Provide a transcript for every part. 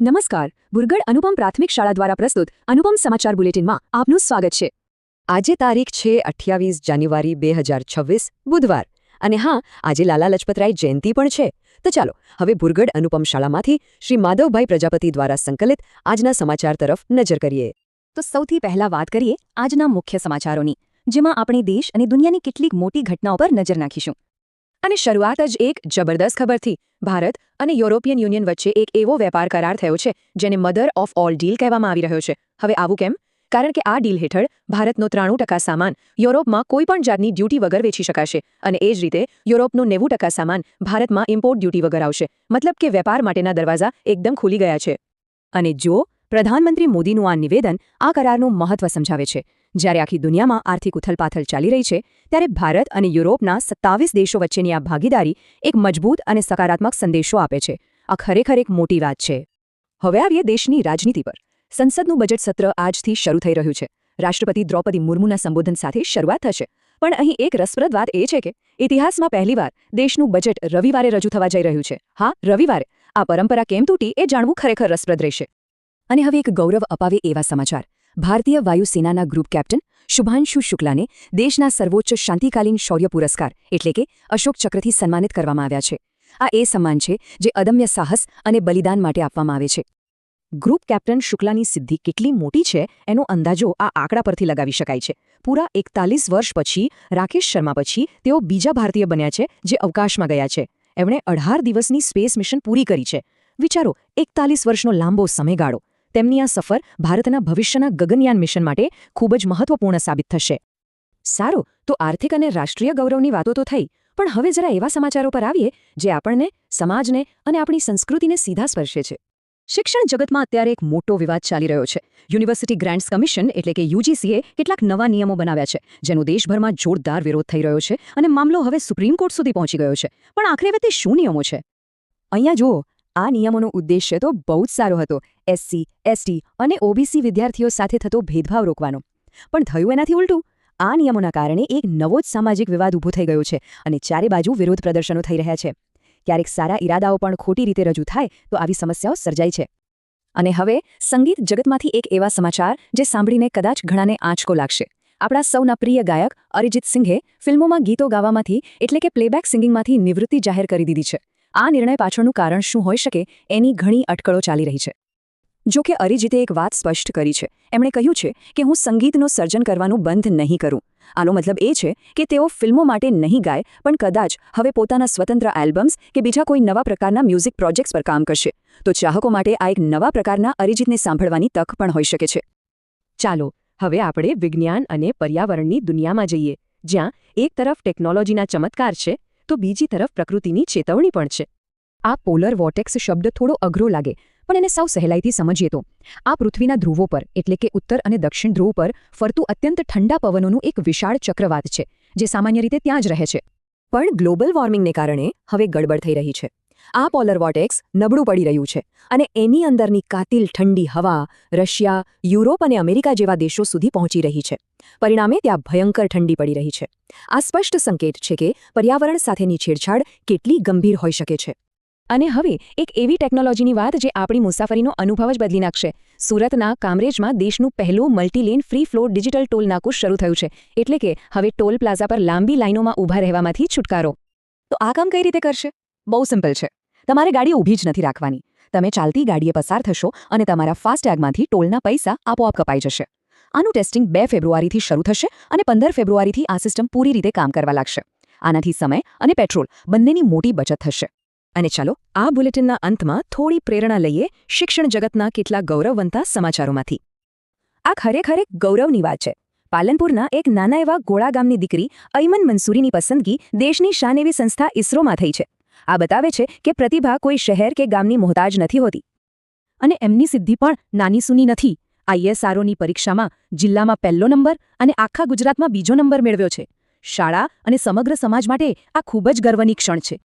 નમસ્કાર. બુરગડ અનુપમ પ્રાથમિક શાળા દ્વારા પ્રસ્તુત અનુપમ સમાચાર બુલેટિનમાં આપનું સ્વાગત છે. આજે તારીખ છે અઠ્યાવીસ જાન્યુઆરી બે હજાર છવ્વીસ, બુધવાર. અને હા, આજે લાલા લજપતરાય જયંતી પણ છે. તો ચાલો, હવે બુરગડ અનુપમ શાળામાંથી શ્રી માધવભાઈ પ્રજાપતિ દ્વારા સંકલિત આજના સમાચાર તરફ નજર કરીએ. તો સૌથી પહેલા વાત કરીએ આજના મુખ્ય સમાચારોની, જેમાં આપણે દેશ અને દુનિયાની કેટલીક મોટી ઘટનાઓ પર નજર નાખીશું. અને શરૂઆત જ એક જબરદસ્ત ખબરથી. ભારત અને યુરોપિયન યુનિયન વચ્ચે એક એવો વેપાર કરાર થયો છે, જેને મધર ઓફ ઓલ ડીલ કહેવામાં આવી રહ્યો છે. હવે આવું કેમ? કારણ કે આ ડીલ હેઠળ ભારતનો ત્રાણું ટકા સામાન યુરોપમાં કોઈપણ જાતની ડ્યુટી વગર વેચી શકાશે અને એ જ રીતે યુરોપનો નેવું ટકા સામાન ભારતમાં ઇમ્પોર્ટ ડ્યુટી વગર આવશે. મતલબ કે વેપાર માટેના દરવાજા એકદમ ખુલી ગયા છે. અને જો પ્રધાનમંત્રી મોદીનું આ નિવેદન આ કરારનું મહત્વ સમજાવે છે. જ્યારે આખી દુનિયામાં આર્થિક ઉથલપાથલ ચાલી રહી છે, ત્યારે ભારત અને યુરોપના સત્તાવીસ દેશો વચ્ચેની આ ભાગીદારી એક મજબૂત અને સકારાત્મક સંદેશો આપે છે. આ ખરેખર એક મોટી વાત છે. હવે આવીએ દેશની રાજનીતિ પર. સંસદનું બજેટ સત્ર આજથી શરૂ થઈ રહ્યું છે. રાષ્ટ્રપતિ દ્રૌપદી મુર્મુના સંબોધન સાથે શરૂઆત થશે. પણ અહીં એક રસપ્રદ વાત એ છે કે, ઇતિહાસમાં પહેલીવાર દેશનું બજેટ રવિવારે રજૂ થવા જઈ રહ્યું છે. હા, રવિવારે. આ પરંપરા કેમ તૂટી એ જાણવું ખરેખર રસપ્રદ રહેશે. અને હવે એક ગૌરવ અપાવે એવા સમાચાર. ભારતીય વાયુસેનાના ગ્રુપ કેપ્ટન શુભાંશુ શુક્લાને દેશના સર્વોચ્ચ શાંતિકાલીન શૌર્ય પુરસ્કાર એટલે કે અશોક ચક્રથી સન્માનિત કરવામાં આવ્યા છે. આ એ સન્માન છે જે અદમ્ય સાહસ અને બલિદાન માટે આપવામાં આવે છે. ગ્રુપ કેપ્ટન શુક્લાની સિદ્ધિ કેટલી મોટી છે એનો અંદાજો આ આંકડા પરથી લગાવી શકાય છે. પૂરા એકતાલીસ વર્ષ પછી, રાકેશ શર્મા પછી તેઓ બીજા ભારતીય બન્યા છે જે અવકાશમાં ગયા છે. એમણે અઢાર દિવસની સ્પેસ મિશન પૂરી કરી છે. વિચારો, એકતાલીસ વર્ષનો લાંબો સમયગાળો. તેમની આ સફર ભારતના ભવિષ્યના ગગનયાન મિશન માટે ખૂબ જ મહત્વપૂર્ણ સાબિત થશે. સારું, તો આર્થિક અને રાષ્ટ્રીય ગૌરવની વાતો તો થઈ, પણ હવે જરા એવા સમાચારો પર આવીએ, જે આપણને, સમાજને અને આપણી સંસ્કૃતિને સીધા સ્પર્શે છે. શિક્ષણ જગતમાં અત્યારે એક મોટો વિવાદ ચાલી રહ્યો છે. યુનિવર્સિટી ગ્રાન્ટ્સ કમિશન એટલે કે યુજીસીએ કેટલાક નવા નિયમો બનાવ્યા છે, જેનો દેશભરમાં જોરદાર વિરોધ થઈ રહ્યો છે અને મામલો હવે સુપ્રીમ કોર્ટ સુધી પહોંચી ગયો છે. પણ આખરે વખતે શું નિયમો છે? અહીંયા જુઓ આ નિયમોનો ઉદ્દેશ્ય તો બહુ જ સારો હતો. એસસી એસટી અને ઓબીસી વિદ્યાર્થીઓ સાથે થતો ભેદભાવ રોકવાનો. પણ થયું એનાથી ઉલટું? આ નિયમોના કારણે એક નવો જ સામાજિક વિવાદ ઊભો થઈ ગયો છે અને ચારે બાજુ વિરોધ પ્રદર્શનો થઈ રહ્યા છે. ક્યારેક સારા ઈરાદાઓ પણ ખોટી રીતે રજૂ થાય તો આવી સમસ્યાઓ સર્જાય છે. અને હવે સંગીત જગતમાંથી એક એવા સમાચાર જે સાંભળીને કદાચ ઘણાને આંચકો લાગશે. આપણા સૌના પ્રિય ગાયક અરિજિત સિંઘે ફિલ્મોમાં ગીતો ગાવામાંથી એટલે કે પ્લેબેક સિંગિંગમાંથી નિવૃત્તિ જાહેર કરી દીધી છે. આ નિર્ણય પાછળનું કારણ શું હોઈ શકે એની ઘણી અટકળો ચાલી રહી છે. જો કે અરિજીતે એક વાત સ્પષ્ટ કરી છે. એમણે કહ્યું છે કે હું સંગીતનું સર્જન કરવાનું બંધ નહીં કરું. આનો મતલબ એ છે કે તેઓ ફિલ્મો માટે નહીં ગાય, પણ કદાચ હવે પોતાના સ્વતંત્ર આલ્બમ્સ કે બીજા કોઈ નવા પ્રકારના મ્યુઝિક પ્રોજેક્ટ્સ પર કામ કરશે. તો ચાહકો માટે આ એક નવા પ્રકારના અરિજીતને સાંભળવાની તક પણ હોઈ શકે છે. ચાલો, હવે આપણે વિજ્ઞાન અને પર્યાવરણની દુનિયામાં જઈએ, જ્યાં એક તરફ ટેકનોલોજીના ચમત્કાર છે તો બીજી તરફ પ્રકૃતિની ચેતવણી પણ છે. આ પોલર વોટેક્સ શબ્દ થોડો અઘરો લાગે, પણ એને સૌ સહેલાઈથી સમજીએ તો. આ પૃથ્વીના ધ્રુવો પર, એટલે કે ઉત્તર અને દક્ષિણ ધ્રુવ પર, ફરતું અત્યંત ઠંડા પવનોનું એક વિશાળ ચક્રવાત છે, જે સામાન્ય રીતે ત્યાં જ રહે છે. પણ ગ્લોબલ વોર્મિંગને કારણે હવે ગડબડ થઈ રહી છે. આ પોલર વોટેક્સ નબળું પડી રહ્યું છે અને એની અંદરની કાતિલ ઠંડી હવા રશિયા, યુરોપ અને અમેરિકા જેવા દેશો સુધી પહોંચી રહી છે. પરિણામે ત્યાં ભયંકર ઠંડી પડી રહી છે. આ સ્પષ્ટ સંકેત છે કે પર્યાવરણ સાથેની છેડછાડ કેટલી ગંભીર હોઈ શકે છે. અને હવે એક એવી ટેકનોલોજીની વાત જે આપણી મુસાફરીનો અનુભવ જ બદલી નાખશે. સુરતના કામરેજમાં દેશનું પહેલું multilane free flow digital toll નાકું શરૂ થયું છે. એટલે કે હવે ટોલ પ્લાઝા પર લાંબી લાઇનોમાં ઊભા રહેવામાંથી છુટકારો. તો આ કામ કઈ રીતે કરશે? બહુ સિમ્પલ છે. તમારે ગાડી ઊભી જ નથી રાખવાની. તમે ચાલતી ગાડીએ પસાર થશો અને તમારા ફાસ્ટેગમાંથી ટોલના પૈસા આપોઆપ કપાઈ જશે. આનું ટેસ્ટિંગ બે ફેબ્રુઆરીથી શરૂ થશે અને પંદર ફેબ્રુઆરીથી આ સિસ્ટમ પૂરી રીતે કામ કરવા લાગશે. આનાથી સમય અને પેટ્રોલ બંનેની મોટી બચત થશે. અને ચાલો, આ બુલેટિનના અંતમાં થોડી પ્રેરણા લઈએ શિક્ષણ જગતના કેટલા ગૌરવવંતા સમાચારોમાંથી. આ ખરેખર એક ગૌરવની વાત છે. પાલનપુરના એક નાના એવા ગોળા ગામની દીકરી અયમન મંસૂરીની પસંદગી દેશની શાન એવી સંસ્થા ઇસરોમાં થઈ છે. આ બતાવે છે કે પ્રતિભા કોઈ શહેર કે ગામની મોહતાજ નથી હોતી. અને એમની સિદ્ધિ પણ નાની સૂની નથી. આઈએસઆરઓની પરીક્ષામાં જિલ્લામાં પહેલો નંબર અને આખા ગુજરાતમાં બીજો નંબર મેળવ્યો છે. શાળા અને સમગ્ર સમાજ માટે આ ખૂબ જ ગર્વની ક્ષણ છે.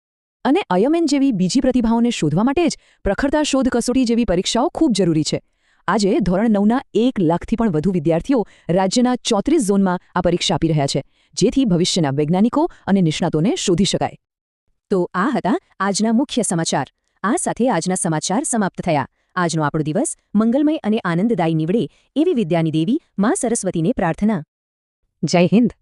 અને અયમેન જેવી બીજી પ્રતિભાઓને શોધવા માટે જ પ્રખરતા શોધ કસોટી જેવી પરીક્ષાઓ ખૂબ જરૂરી છે. આજે ધોરણ નવના એક લાખથી પણ વધુ વિદ્યાર્થીઓ રાજ્યના ચોત્રીસ ઝોનમાં આ પરીક્ષા આપી રહ્યા છે, જેથી ભવિષ્યના વૈજ્ઞાનિકો અને નિષ્ણાતોને શોધી શકાય. તો આ હતા આજના મુખ્ય સમાચાર. આ સાથે આજના સમાચાર સમાપ્ત થયા. આજનો આપણો દિવસ મંગલમય અને આનંદદાયી નીવડે એવી વિદ્યાની દેવી મા સરસ્વતીને પ્રાર્થના. જય હિન્દ.